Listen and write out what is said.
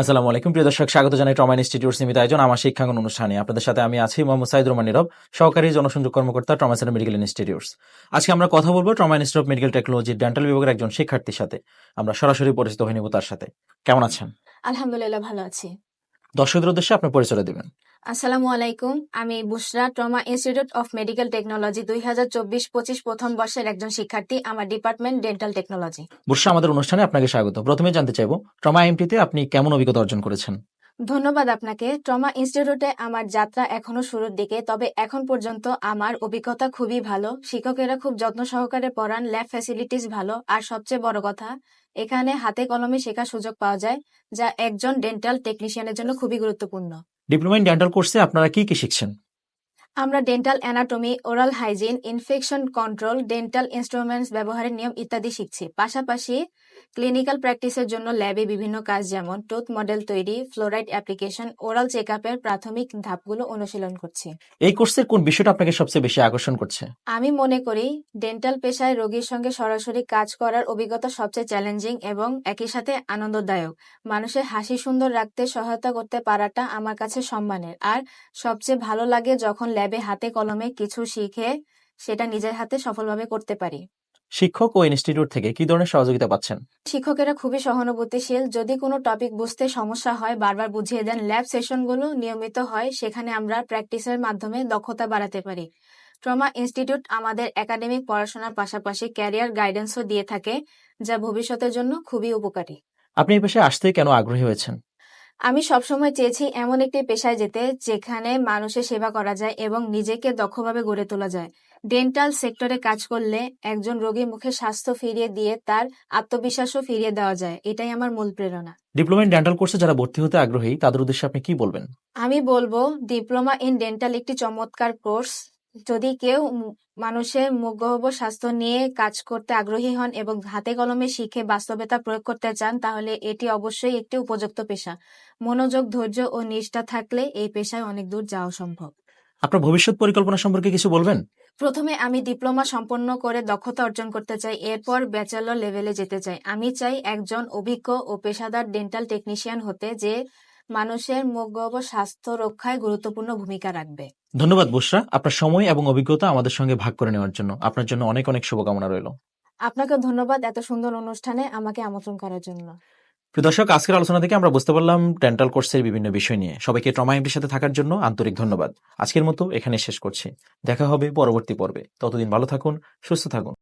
আসসালামু আলাইকুম। প্রিয় দর্শক স্বাগত জানাই ট্রমা ইনস্টিটিউট সীমিত আয়োজন আমার শিক্ষাঙ্গন অনুষ্ঠানে। আপনাদের সাথে আমি আছি মোহাম্মদ সাইদ রহমান নীরব সহকারী জনসংযোগ কর্মকর্তা ট্রমা সেন্টার মেডিকেল ইনস্টিটিউটস। আজকে আমরা কথা বলব trauma institute medical technology dental বিভাগের একজন শিক্ষার্থীর সাথে। আমরা সরাসরি পরিচিত হয়ে নিব তার সাথে। কেমন আছেন? আলহামদুলিল্লাহ ভালো আছি। দর্শকদের উদ্দেশ্যে আপনার পরিচয় দিবেন। আসসালামু আলাইকুম। আমি Bushra trauma institute of medical technology দুই হাজার চব্বিশ পঁচিশ প্রথম বর্ষের একজন শিক্ষার্থী, আমার ডিপার্টমেন্ট ডেন্টাল টেকনোলজি। বুসরা, আমাদের অনুষ্ঠানে আপনাকে স্বাগত। প্রথমে জানতে চাইব, ট্রমা এমটিতে আপনি কেমন অভিজ্ঞতা অর্জন করেছেন? ধন্যবাদ আপনাকে। ট্রমা ইনস্টিটিউটে আমার যাত্রা এখনও শুরুর দিকে, তবে এখন পর্যন্ত আমার অভিজ্ঞতা খুবই ভালো। শিক্ষকেরা খুব যত্ন সহকারে পড়ান, ল্যাব ফ্যাসিলিটিস ভালো। আর সবচেয়ে বড় কথা, এখানে হাতে কলমে শেখার সুযোগ পাওয়া যায়, যা একজন ডেন্টাল টেকনিশিয়ানের জন্য খুবই গুরুত্বপূর্ণ। ডিপ্লোমা ইন ডেন্টাল কোর্সে আপনারা কি কি শিখছেন? আমরা dental anatomy oral hygiene infection control dental instruments ব্যবহারের নিয়ম ইত্যাদি শিখছি। পাশাপাশি ক্লিনিক্যাল প্র্যাকটিসের জন্য ল্যাবে বিভিন্ন কাজ যেমন টুথ মডেল তৈরি ফ্লোরাইড অ্যাপ্লিকেশন ওরাল চেক আপের প্রাথমিক ধাপগুলো অনুশীলন করছি। এই কোর্সের কোন বিষয়টা আপনাকে সবচেয়ে বেশি আকর্ষণ করছে? আমি মনে করি ডেন্টাল পেশায় রোগীর সঙ্গে সরাসরি কাজ করার অভিজ্ঞতা সবচেয়ে চ্যালেঞ্জিং এবং একই সাথে আনন্দদায়ক। মানুষের হাসি সুন্দর রাখতে সহায়তা করতে পারাটা আমার কাছে সম্মানের। আর সবচেয়ে ভালো লাগে যখন ল্যাবে হাতে কলমে কিছু শিখে সেটা নিজের হাতে সফলভাবে করতে পারি। শিক্ষক ও ইনস্টিটিউট থেকে কি ধরনের সহযোগিতা পাচ্ছেন? শিক্ষকেরা খুবই সহানুভূতিশীল। যদি কোনো টপিক বুঝতে সমস্যা হয় বারবার বুঝিয়ে দেন। ল্যাব সেশনগুলো নিয়মিত হয় সেখানে আমরা প্র্যাকটিসের মাধ্যমে দক্ষতা বাড়াতে পারি। ট্রমা ইনস্টিটিউট আমাদের একাডেমিক পড়াশোনার পাশাপাশি ক্যারিয়ার গাইডেন্সও দিয়ে থাকে যা ভবিষ্যতের জন্য খুবই উপকারী। আপনি এই পেশায় আসতে কেন আগ্রহী হয়েছেন? আমি সবসময় চেয়েছি এমন একটি পেশায় যেতে যেখানে মানুষের সেবা করা যায় এবং নিজেকে দক্ষভাবে গড়ে তোলা যায়। ডেন্টাল সেক্টরে কাজ করলে একজন রোগীর মুখে স্বাস্থ্য ফিরিয়ে দিয়ে তার আত্মবিশ্বাসও ফিরিয়ে দেওয়া যায়। এটাই আমার মূল প্রেরণা। ডিপ্লোমা ইন ডেন্টাল কোর্সে যারা ভর্তি হতে আগ্রহী তাদের উদ্দেশ্যে আপনি কি বলবেন? আমি বলব ডিপ্লোমা ইন ডেন্টাল একটি চমৎকার কোর্স যদি কেউ মানুষের মুখগহ্বর স্বাস্থ্য নিয়ে কাজ করতে আগ্রহী হন এবং হাতে কলমে শিখে বাস্তবতা প্রয়োগ করতে চান তাহলে এটি অবশ্যই একটি উপযুক্ত পেশা। মনোযোগ ধৈর্য ও নিষ্ঠা থাকলে এই পেশায় অনেক দূর যাওয়া সম্ভব। আপনার ভবিষ্যৎ পরিকল্পনা সম্পর্কে কিছু বলবেন? প্রথমে আমি ডিপ্লোমা সম্পন্ন করে দক্ষতা অর্জন করতে চাই এরপর ব্যাচেলর লেভেলে যেতে চাই। আমি চাই একজন অভিজ্ঞ ও পেশাদার ডেন্টাল টেকনিশিয়ান হতে যে মানুষের মুখগহ্বর স্বাস্থ্য রক্ষায় গুরুত্বপূর্ণ ভূমিকা রাখবে। ধন্যবাদ বুসরা আপনার সময় এবং অভিজ্ঞতা আমাদের সঙ্গে ভাগ করে নেওয়ার জন্য। আপনার জন্য অনেক অনেক শুভকামনা রইল। আপনাকে ধন্যবাদ এত সুন্দর অনুষ্ঠানে আমাকে আমন্ত্রণ করার জন্য। প্রিয় দর্শক আজকের আলোচনা থেকে আমরা বুঝতে পারলাম ডেন্টাল কোর্সের বিভিন্ন বিষয় নিয়ে। সবাইকে ট্রমা এমটির সাথে থাকার জন্য আন্তরিক ধন্যবাদ। আজকের মতো এখানে শেষ করছি। দেখা হবে পরবর্তী পর্বে। ততদিন ভালো থাকুন সুস্থ থাকুন।